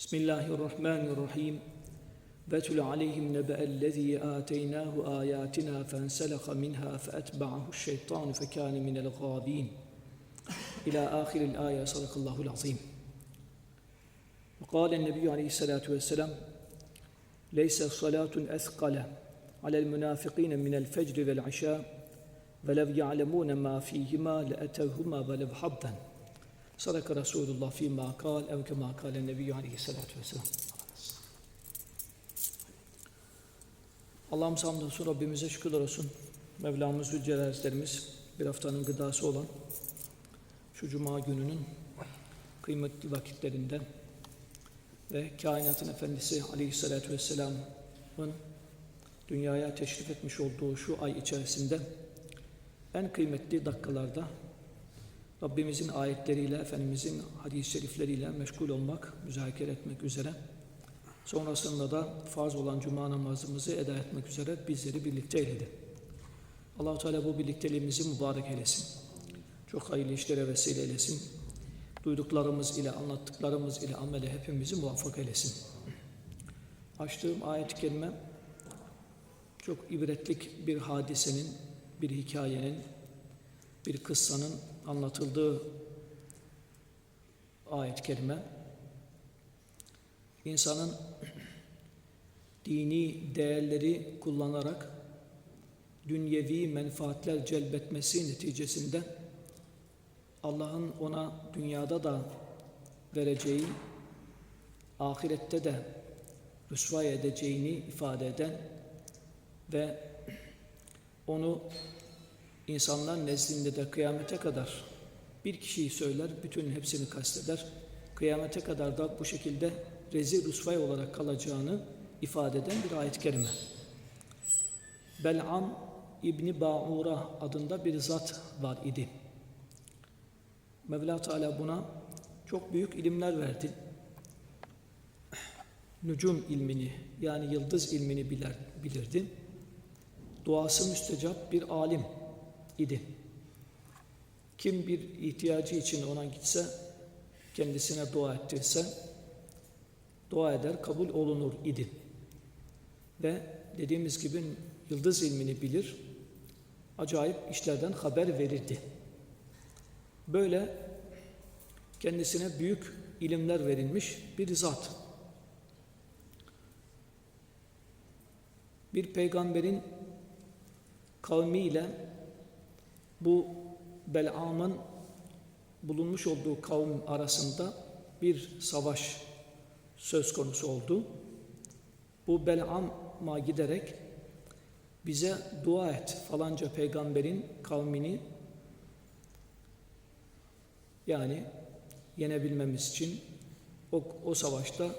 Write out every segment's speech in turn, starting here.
بسم الله الرحمن الرحيم. واتل عليهم نبأ الذي آتيناه آياتنا فانسلخ منها فأتبعه الشيطان فكان من الغابين. إلى آخر الآية صدق الله العظيم. وقال النبي عليه الصلاة والسلام ليس صلاة أثقل على المنافقين من الفجر والعشاء ولو يعلمون ما فيهما لأتوهما ولو حظا. Sadaka Resulullah fîmâ kâl ev kemâ kâlen nebiyyü aleyhissalâtu vesselam. Allah'ımız hamdolsun, Rabbimize şükürler olsun. Mevlamız Zülcelal bir haftanın gıdası olan şu cuma gününün kıymetli vakitlerinde ve kainatın efendisi aleyhissalatü vesselamın dünyaya teşrif etmiş olduğu şu ay içerisinde en kıymetli dakikalarda Rabbimizin ayetleriyle, Efendimizin hadis-i şerifleriyle meşgul olmak, müzakere etmek üzere sonrasında da farz olan cuma namazımızı eda etmek üzere bizleri birlikte eyledi. allah Teala bu birlikteliğimizi mübarek eylesin. Çok hayırlı işlere vesile eylesin. Duyduklarımız ile, anlattıklarımız ile amele hepimizi muvaffak eylesin. Açtığım ayet-i kerime çok ibretlik bir hadisenin, bir hikayenin, bir kıssanın anlatıldığı ayet-i kerime. İnsanın dini değerleri kullanarak dünyevi menfaatler celbetmesi neticesinde Allah'ın ona dünyada da vereceği, ahirette de rüsva edeceğini ifade eden ve onu insanlar nezdinde de kıyamete kadar bir kişiyi söyler, bütün hepsini kasteder. Kıyamete kadar da bu şekilde rezil rüsvay olarak kalacağını ifade eden bir ayet-i kerime. Bel'am İbni Ba'ura adında bir zat var idi. Mevla Teala buna çok büyük ilimler verdi. Nücum ilmini yani yıldız ilmini bilir, bilirdi. Duası müstecap bir alim idi. Kim bir ihtiyacı için ona gitse, kendisine dua ettirse, dua eder, kabul olunur idi. Ve dediğimiz gibi yıldız ilmini bilir, acayip işlerden haber verirdi. Böyle kendisine büyük ilimler verilmiş bir zat. Bir peygamberin kavmiyle bu Bel'am'ın bulunmuş olduğu kavim arasında bir savaş söz konusu oldu. Bu Bel'am'a giderek bize dua et falanca peygamberin kavmini yani yenebilmemiz için o, o savaşta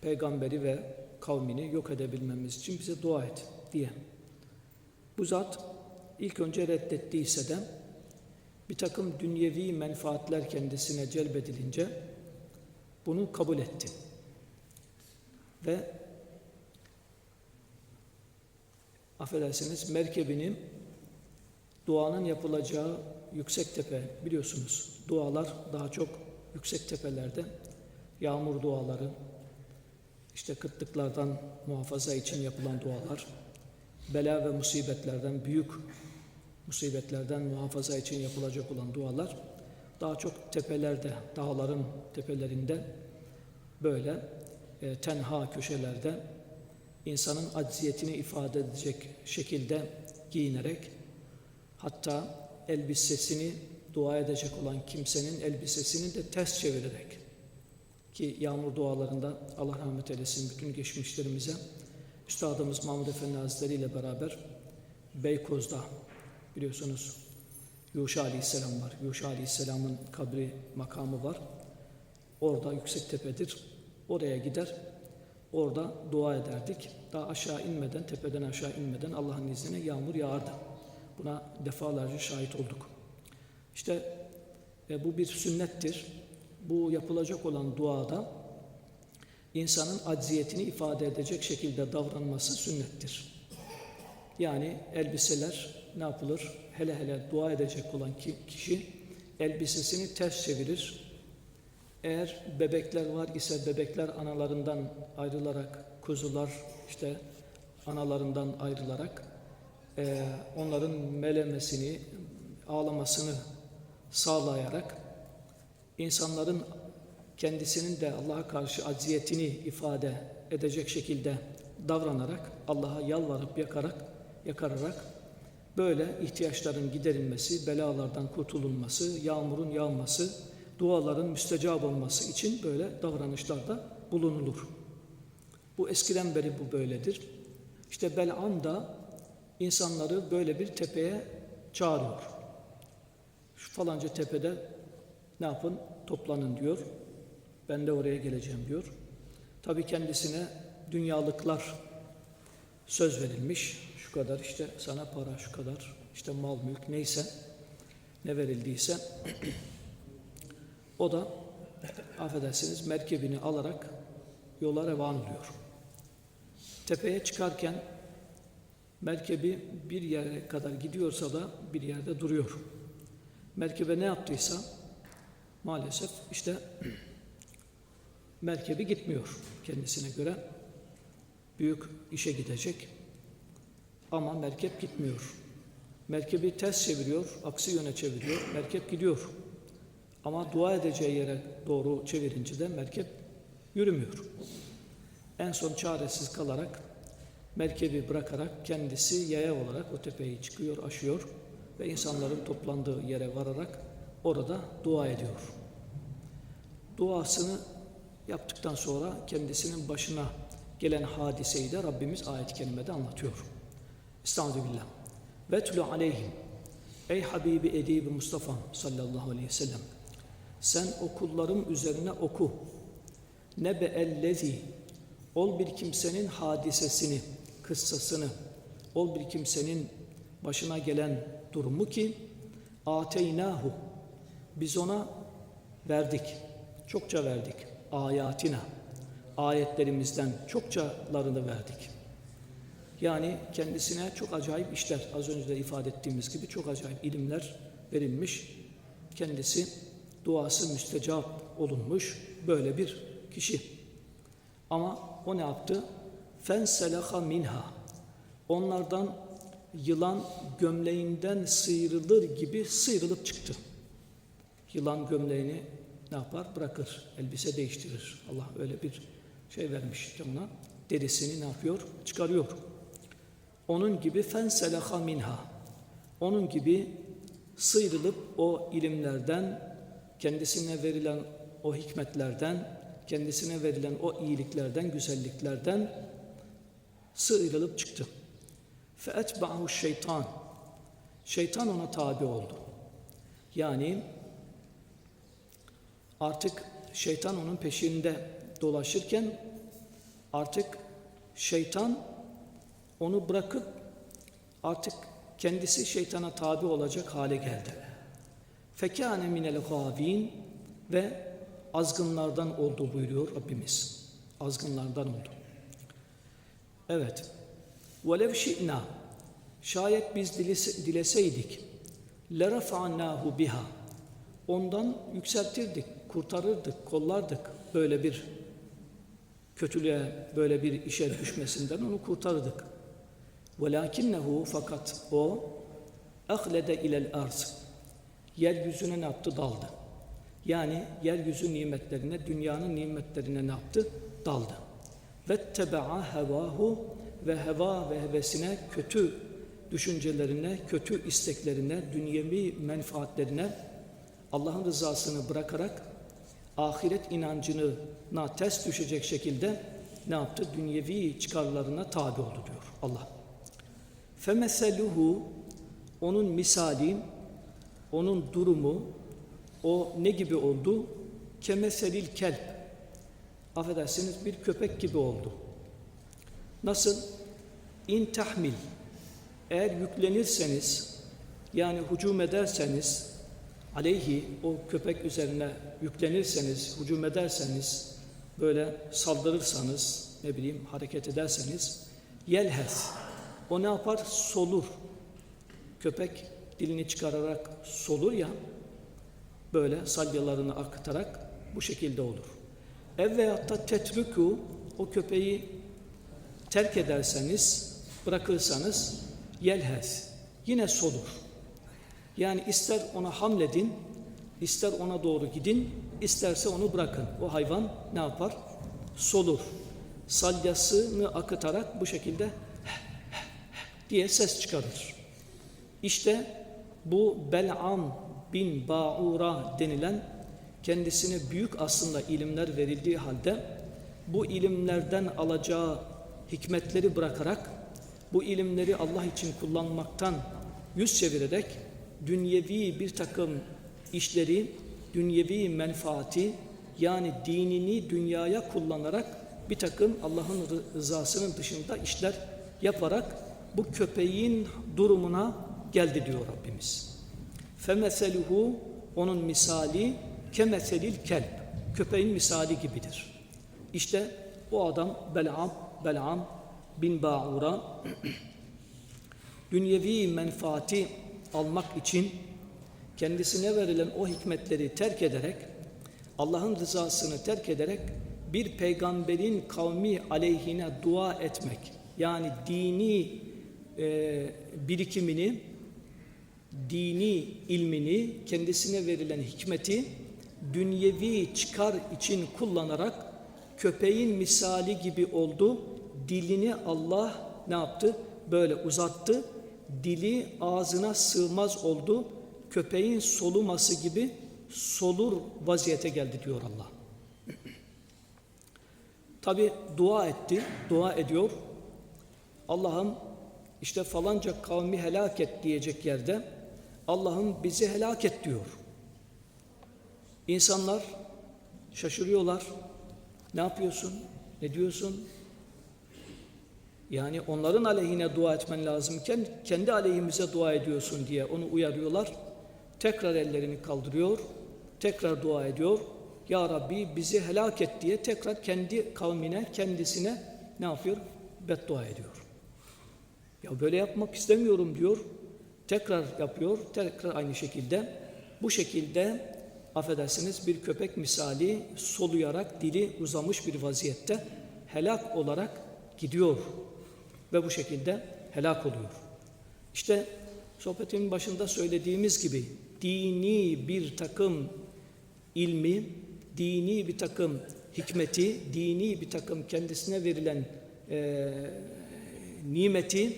peygamberi ve kavmini yok edebilmemiz için bize dua et diye. Bu zat ilk önce reddettiyse de bir takım dünyevi menfaatler kendisine celbedilince bunu kabul etti. Ve affedersiniz merkebinin duanın yapılacağı yüksek tepe biliyorsunuz dualar daha çok yüksek tepelerde yağmur duaları işte kıtlıklardan muhafaza için yapılan dualar bela ve musibetlerden büyük musibetlerden muhafaza için yapılacak olan dualar daha çok tepelerde, dağların tepelerinde böyle e, tenha köşelerde insanın acziyetini ifade edecek şekilde giyinerek hatta elbisesini dua edecek olan kimsenin elbisesini de ters çevirerek ki yağmur dualarında Allah rahmet eylesin bütün geçmişlerimize Üstadımız Mahmud Efendi Hazretleri ile beraber Beykoz'da biliyorsunuz Yuşa Aleyhisselam var. Yuşa Aleyhisselam'ın kabri makamı var. Orada yüksek tepedir. Oraya gider. Orada dua ederdik. Daha aşağı inmeden, tepeden aşağı inmeden Allah'ın izniyle yağmur yağardı. Buna defalarca şahit olduk. İşte e, bu bir sünnettir. Bu yapılacak olan duada insanın acziyetini ifade edecek şekilde davranması sünnettir. Yani elbiseler ne yapılır? Hele hele dua edecek olan ki- kişi elbisesini ters çevirir. Eğer bebekler var ise bebekler analarından ayrılarak, kuzular işte analarından ayrılarak eee, onların melemesini, ağlamasını sağlayarak insanların kendisinin de Allah'a karşı acziyetini ifade edecek şekilde davranarak Allah'a yalvarıp yakarak yakararak böyle ihtiyaçların giderilmesi, belalardan kurtulunması, yağmurun yağması, duaların müstecab olması için böyle davranışlarda bulunulur. Bu eskiden beri bu böyledir. İşte Bel'am da insanları böyle bir tepeye çağırıyor. Şu falanca tepede ne yapın? Toplanın diyor. Ben de oraya geleceğim diyor. Tabii kendisine dünyalıklar söz verilmiş. Şu kadar işte sana para, şu kadar işte mal mülk neyse ne verildiyse o da affedersiniz merkebini alarak yola revan oluyor. Tepeye çıkarken merkebi bir yere kadar gidiyorsa da bir yerde duruyor. Merkebe ne yaptıysa maalesef işte merkebi gitmiyor kendisine göre. Büyük işe gidecek ama merkep gitmiyor. Merkebi ters çeviriyor, aksi yöne çeviriyor, merkep gidiyor. Ama dua edeceği yere doğru çevirince de merkep yürümüyor. En son çaresiz kalarak merkebi bırakarak kendisi yaya olarak o tepeyi çıkıyor, aşıyor ve insanların toplandığı yere vararak orada dua ediyor. Duasını yaptıktan sonra kendisinin başına gelen hadiseyi de Rabbimiz ayet-i kerimede anlatıyor. Estağfirullah. Vetlu aleyhim. Ey Habibi Edibi Mustafa sallallahu aleyhi ve sellem. Sen okullarım üzerine oku. Nebe ellezi. Ol bir kimsenin hadisesini, kıssasını, ol bir kimsenin başına gelen durumu ki ateynahu. Biz ona verdik. Çokça verdik. Ayatina. Ayetlerimizden çokçalarını verdik. Yani kendisine çok acayip işler, az önce de ifade ettiğimiz gibi çok acayip ilimler verilmiş. Kendisi duası müstecap olunmuş böyle bir kişi. Ama o ne yaptı? Fenselaha minha. Onlardan yılan gömleğinden sıyrılır gibi sıyrılıp çıktı. Yılan gömleğini ne yapar? Bırakır, elbise değiştirir. Allah öyle bir şey vermiş ona. Derisini ne yapıyor? Çıkarıyor. Onun gibi fenselaha minha. Onun gibi sıyrılıp o ilimlerden, kendisine verilen o hikmetlerden, kendisine verilen o iyiliklerden, güzelliklerden sıyrılıp çıktı. فَاَتْبَعَهُ şeytan. Şeytan ona tabi oldu. Yani Artık şeytan onun peşinde dolaşırken artık şeytan onu bırakıp artık kendisi şeytana tabi olacak hale geldi. Fekâne minel gâvîn ve azgınlardan oldu buyuruyor Rabbimiz. Azgınlardan oldu. Evet. Velev şi'na şayet biz dileseydik lerafa'nâhu biha ondan yükseltirdik kurtarırdık, kollardık. Böyle bir kötülüğe, böyle bir işe düşmesinden onu kurtardık. Velakinnehu fakat o ahlede ilel arz. Yeryüzüne ne yaptı? Daldı. Yani yeryüzü nimetlerine, dünyanın nimetlerine ne yaptı? Daldı. Ve tebaa hevahu ve heva ve hevesine, kötü düşüncelerine, kötü isteklerine, dünyevi menfaatlerine Allah'ın rızasını bırakarak ahiret inancına ters düşecek şekilde ne yaptı? Dünyevi çıkarlarına tabi oldu diyor Allah. Femeseluhu onun misali onun durumu o ne gibi oldu? Kemeselil kelp. Affedersiniz bir köpek gibi oldu. Nasıl? İn tahmil. Eğer yüklenirseniz yani hücum ederseniz aleyhi o köpek üzerine yüklenirseniz, hücum ederseniz, böyle saldırırsanız, ne bileyim hareket ederseniz, yelhez. O ne yapar? Solur. Köpek dilini çıkararak solur ya, böyle salyalarını akıtarak bu şekilde olur. Ev veyahut da tetrükü, o köpeği terk ederseniz, bırakırsanız, yelhez. Yine solur. Yani ister ona hamledin, ister ona doğru gidin, isterse onu bırakın. O hayvan ne yapar? Solur. Salyasını akıtarak bu şekilde diye ses çıkarır. İşte bu Bel'am bin Ba'ura denilen kendisine büyük aslında ilimler verildiği halde bu ilimlerden alacağı hikmetleri bırakarak bu ilimleri Allah için kullanmaktan yüz çevirerek dünyevi bir takım işleri, dünyevi menfaati yani dinini dünyaya kullanarak bir takım Allah'ın rızasının dışında işler yaparak bu köpeğin durumuna geldi diyor Rabbimiz. Femeseluhu onun misali kemeselil kelp. Köpeğin misali gibidir. İşte o adam Bel'am, Bel'am bin Ba'ura dünyevi menfaati almak için kendisine verilen o hikmetleri terk ederek Allah'ın rızasını terk ederek bir peygamberin kavmi aleyhine dua etmek yani dini e, birikimini dini ilmini kendisine verilen hikmeti dünyevi çıkar için kullanarak köpeğin misali gibi oldu. Dilini Allah ne yaptı? Böyle uzattı dili ağzına sığmaz oldu. Köpeğin soluması gibi solur vaziyete geldi diyor Allah. Tabi dua etti, dua ediyor. Allah'ım işte falanca kavmi helak et diyecek yerde Allah'ım bizi helak et diyor. İnsanlar şaşırıyorlar. Ne yapıyorsun? Ne diyorsun? Yani onların aleyhine dua etmen lazımken kendi aleyhimize dua ediyorsun diye onu uyarıyorlar. Tekrar ellerini kaldırıyor, tekrar dua ediyor. Ya Rabbi bizi helak et diye tekrar kendi kavmine, kendisine ne yapıyor? Beddua ediyor. Ya böyle yapmak istemiyorum diyor. Tekrar yapıyor, tekrar aynı şekilde. Bu şekilde affedersiniz bir köpek misali soluyarak dili uzamış bir vaziyette helak olarak gidiyor ve bu şekilde helak oluyor. İşte sohbetimin başında söylediğimiz gibi dini bir takım ilmi, dini bir takım hikmeti, dini bir takım kendisine verilen e, nimeti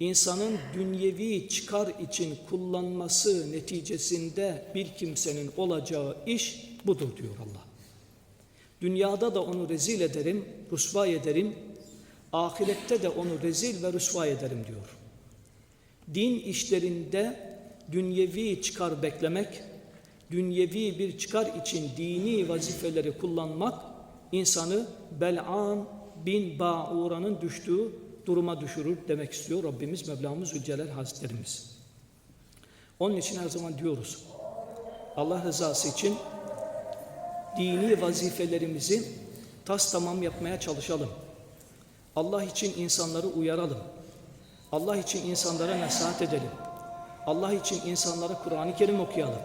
insanın dünyevi çıkar için kullanması neticesinde bir kimsenin olacağı iş budur diyor Allah. Dünyada da onu rezil ederim, rusva ederim, ahirette de onu rezil ve rüsva ederim diyor. Din işlerinde dünyevi çıkar beklemek, dünyevi bir çıkar için dini vazifeleri kullanmak insanı Bel'an bin Ba'ura'nın düştüğü duruma düşürür demek istiyor Rabbimiz Mevlamız Zülcelal Hazretlerimiz. Onun için her zaman diyoruz Allah rızası için dini vazifelerimizi tas tamam yapmaya çalışalım. Allah için insanları uyaralım. Allah için insanlara nasihat edelim. Allah için insanlara Kur'an-ı Kerim okuyalım.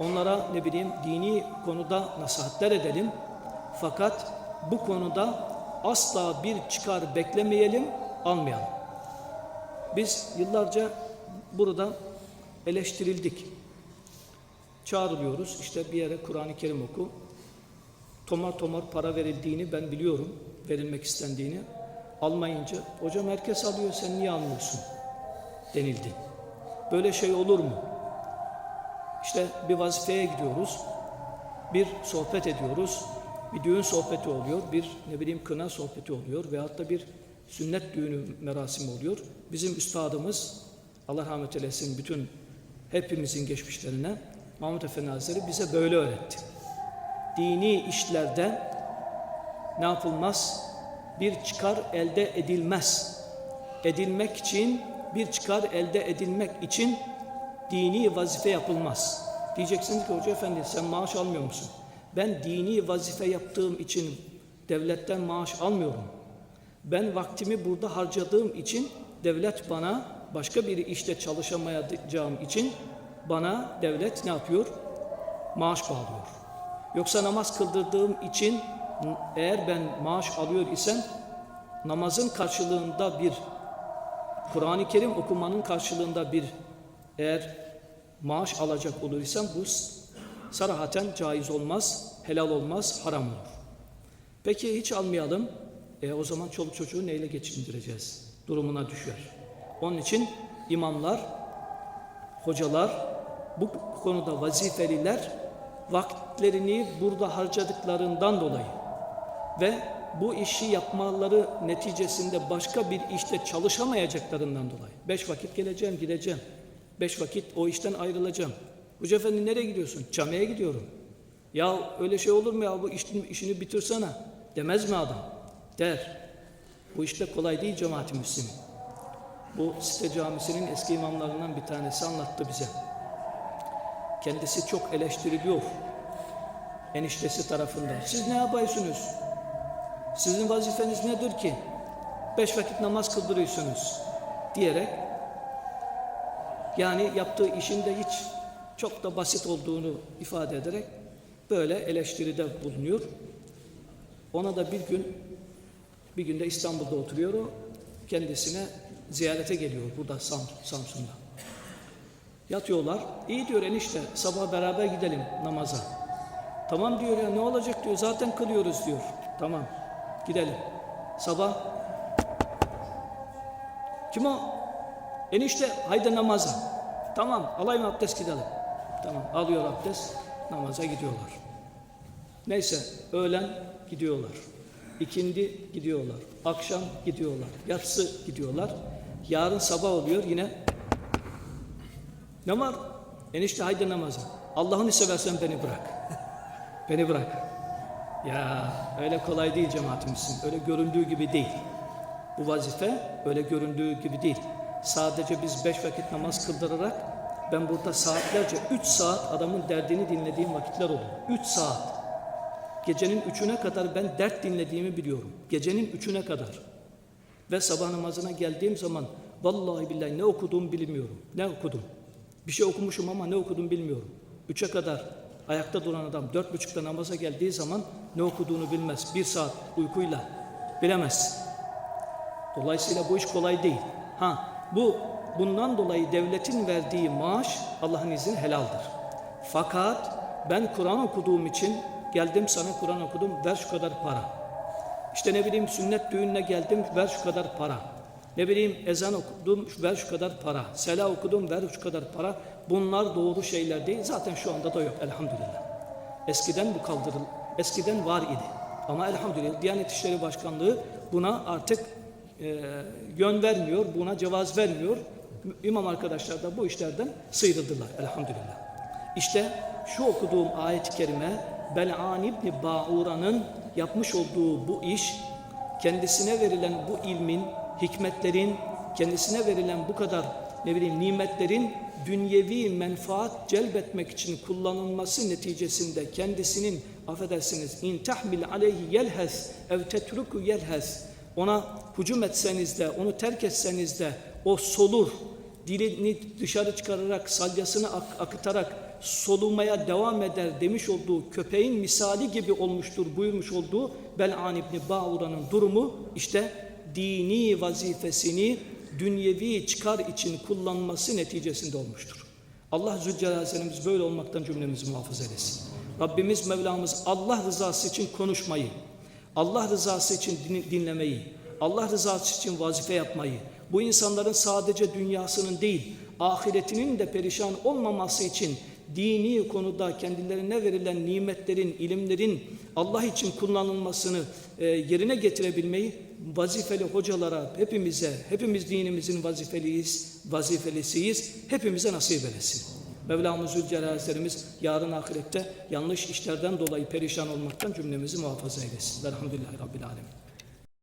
Onlara ne bileyim dini konuda nasihatler edelim. Fakat bu konuda asla bir çıkar beklemeyelim, almayalım. Biz yıllarca burada eleştirildik. Çağrılıyoruz işte bir yere Kur'an-ı Kerim oku. Tomar tomar para verildiğini ben biliyorum. Verilmek istendiğini. Almayınca hocam herkes alıyor sen niye almıyorsun denildi. Böyle şey olur mu? İşte bir vazifeye gidiyoruz. Bir sohbet ediyoruz. Bir düğün sohbeti oluyor. Bir ne bileyim kına sohbeti oluyor. Veyahut da bir sünnet düğünü merasimi oluyor. Bizim üstadımız Allah rahmet eylesin bütün hepimizin geçmişlerine Mahmud Efendi Hazretleri bize böyle öğretti. Dini işlerde ne yapılmaz? Bir çıkar elde edilmez. Edilmek için, bir çıkar elde edilmek için dini vazife yapılmaz. Diyeceksiniz ki Hoca Efendi sen maaş almıyor musun? Ben dini vazife yaptığım için devletten maaş almıyorum. Ben vaktimi burada harcadığım için devlet bana başka bir işte çalışamayacağım için bana devlet ne yapıyor? Maaş bağlıyor. Yoksa namaz kıldırdığım için eğer ben maaş alıyor isem namazın karşılığında bir Kur'an-ı Kerim okumanın karşılığında bir eğer maaş alacak olur isem bu sarahaten caiz olmaz, helal olmaz, haram olur. Peki hiç almayalım. E, o zaman çoluk çocuğu neyle geçindireceğiz? Durumuna düşer. Onun için imamlar, hocalar, bu konuda vazifeliler vakitlerini burada harcadıklarından dolayı ve bu işi yapmaları neticesinde başka bir işte çalışamayacaklarından dolayı. Beş vakit geleceğim, gideceğim. Beş vakit o işten ayrılacağım. Hoca efendi nereye gidiyorsun? Camiye gidiyorum. Ya öyle şey olur mu ya bu işini, işini bitirsene demez mi adam? Der. Bu işte kolay değil cemaat-i müslimi. Bu site camisinin eski imamlarından bir tanesi anlattı bize. Kendisi çok eleştiriliyor. Eniştesi tarafından. Siz ne yapıyorsunuz? Sizin vazifeniz nedir ki? Beş vakit namaz kıldırıyorsunuz diyerek yani yaptığı işin de hiç çok da basit olduğunu ifade ederek böyle eleştiride bulunuyor. Ona da bir gün bir günde İstanbul'da oturuyor o kendisine ziyarete geliyor burada Sam, Samsun'da. Yatıyorlar. İyi diyor enişte sabah beraber gidelim namaza. Tamam diyor ya ne olacak diyor zaten kılıyoruz diyor. Tamam gidelim. Sabah kim o? Enişte haydi namaza. Tamam alayım abdest gidelim. Tamam alıyor abdest namaza gidiyorlar. Neyse öğlen gidiyorlar. İkindi gidiyorlar. Akşam gidiyorlar. Yatsı gidiyorlar. Yarın sabah oluyor yine. Ne var? Enişte haydi namaza. Allah'ını seversen beni bırak. beni bırak. Ya öyle kolay değil cemaatimizin. Öyle göründüğü gibi değil. Bu vazife öyle göründüğü gibi değil. Sadece biz beş vakit namaz kıldırarak ben burada saatlerce, üç saat adamın derdini dinlediğim vakitler oldu. Üç saat. Gecenin üçüne kadar ben dert dinlediğimi biliyorum. Gecenin üçüne kadar. Ve sabah namazına geldiğim zaman vallahi billahi ne okuduğumu bilmiyorum. Ne okudum? Bir şey okumuşum ama ne okudum bilmiyorum. Üçe kadar ayakta duran adam dört buçukta namaza geldiği zaman ne okuduğunu bilmez. Bir saat uykuyla bilemez. Dolayısıyla bu iş kolay değil. Ha bu bundan dolayı devletin verdiği maaş Allah'ın izniyle helaldir. Fakat ben Kur'an okuduğum için geldim sana Kur'an okudum ver şu kadar para. İşte ne bileyim sünnet düğününe geldim ver şu kadar para. Ne bileyim ezan okudum ver şu kadar para. Sela okudum ver şu kadar para. Bunlar doğru şeyler değil. Zaten şu anda da yok elhamdülillah. Eskiden bu kaldırıl, eskiden var idi. Ama elhamdülillah Diyanet İşleri Başkanlığı buna artık e, yön vermiyor, buna cevaz vermiyor. İmam arkadaşlar da bu işlerden sıyrıldılar elhamdülillah. İşte şu okuduğum ayet-i kerime Bel'an İbni Ba'ura'nın yapmış olduğu bu iş kendisine verilen bu ilmin, hikmetlerin, kendisine verilen bu kadar ne bileyim nimetlerin dünyevi menfaat celbetmek için kullanılması neticesinde kendisinin affedersiniz in tahmil aleyhi yelhes ev tetruku yelhes ona hücum etseniz de onu terk etseniz de o solur dilini dışarı çıkararak salyasını ak akıtarak solumaya devam eder demiş olduğu köpeğin misali gibi olmuştur buyurmuş olduğu Bel'an İbni Ba'ura'nın durumu. İşte dini vazifesini dünyevi çıkar için kullanması neticesinde olmuştur. Allah Zülcelal'imiz böyle olmaktan cümlemizi muhafaza eylesin. Rabbimiz Mevlamız Allah rızası için konuşmayı, Allah rızası için dinlemeyi, Allah rızası için vazife yapmayı, bu insanların sadece dünyasının değil, ahiretinin de perişan olmaması için dini konuda kendilerine verilen nimetlerin, ilimlerin Allah için kullanılmasını e, yerine getirebilmeyi vazifeli hocalara, hepimize, hepimiz dinimizin vazifeliyiz, vazifelisiyiz, hepimize nasip eylesin. Mevlamız Zülcelal Hazretlerimiz yarın ahirette yanlış işlerden dolayı perişan olmaktan cümlemizi muhafaza eylesin. Velhamdülillahi Rabbil Alemin.